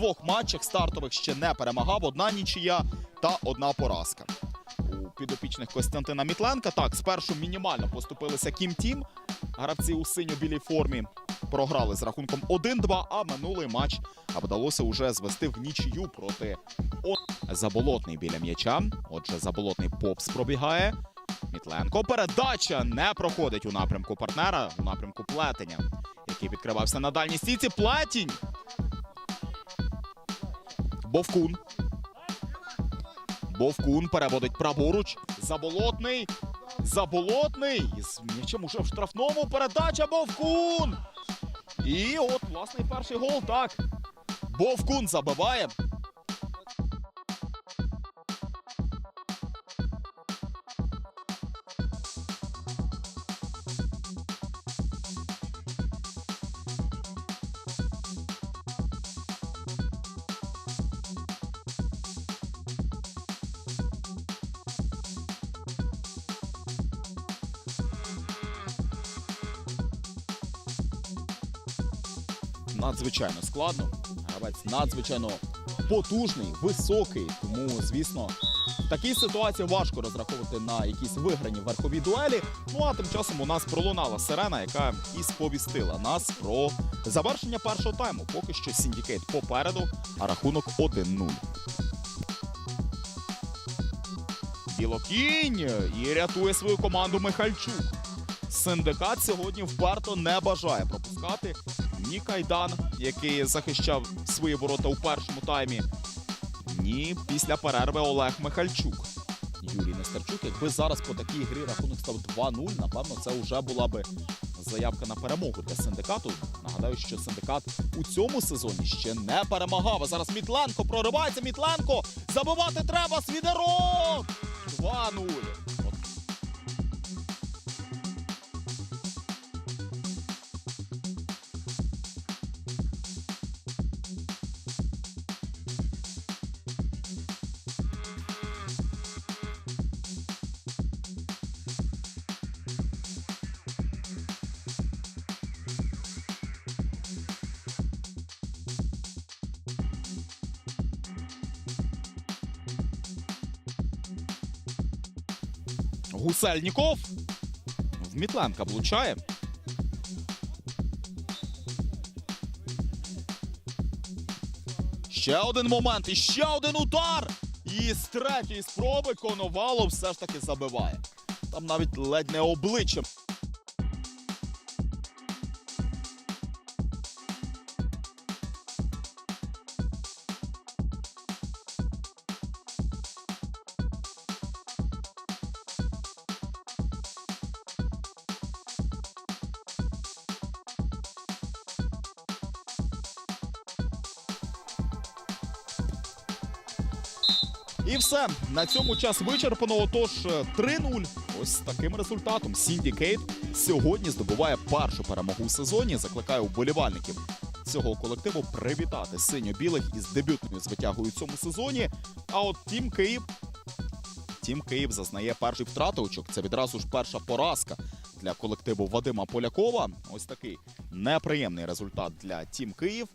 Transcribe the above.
двох матчах стартових ще не перемагав. Одна нічия та одна поразка. У підопічних Костянтина Мітленка так спершу мінімально поступилися Кім Тім. Гравці у синьо-білій формі програли з рахунком 1-2, а минулий матч вдалося уже звести в нічию проти. Заболотний біля м'яча. Отже, заболотний попс пробігає. Мітленко. Передача не проходить у напрямку партнера, у напрямку плетення, який відкривався на дальній стійці. Плетінь. Бовкун. Бовкун переводить праворуч. Заболотний. Заболотний. З м'ячем уже в штрафному. Передача Бовкун. І от, власний перший гол. Так. Бовкун забиває. Надзвичайно складно. Гравець надзвичайно потужний, високий. Тому, звісно, в такій ситуації важко розраховувати на якісь виграні верхові дуелі. Ну а тим часом у нас пролунала сирена, яка і сповістила нас про завершення першого тайму. Поки що Сіндікейт попереду, а рахунок 1-0. Білокінь і рятує свою команду Михальчук. Синдикат сьогодні вперто не бажає пропускати ні Кайдан, який захищав свої ворота у першому таймі, ні після перерви Олег Михальчук. Юрій Нестерчук, якби зараз по такій грі рахунок став 2-0, напевно, це вже була би заявка на перемогу для синдикату. Нагадаю, що синдикат у цьому сезоні ще не перемагав. А зараз Мітленко проривається. Мітленко забивати треба Свідерок! 2-0. От Гусельніков. В Мітленка влучає. Ще один момент, і ще один удар. І з третьої спроби Коновалов все ж таки забиває. Там навіть ледь не обличчям. І все. На цьому час вичерпано. Отож, е, 3-0. Ось з таким результатом. Сіндікейт сьогодні здобуває першу перемогу у сезоні. Закликаю вболівальників цього колективу привітати синьо-білих із дебютною звитягою у цьому сезоні. А от Тім Київ. Тім Київ зазнає перший втратовичок. Це відразу ж перша поразка для колективу Вадима Полякова. Ось такий неприємний результат для Тім Київ.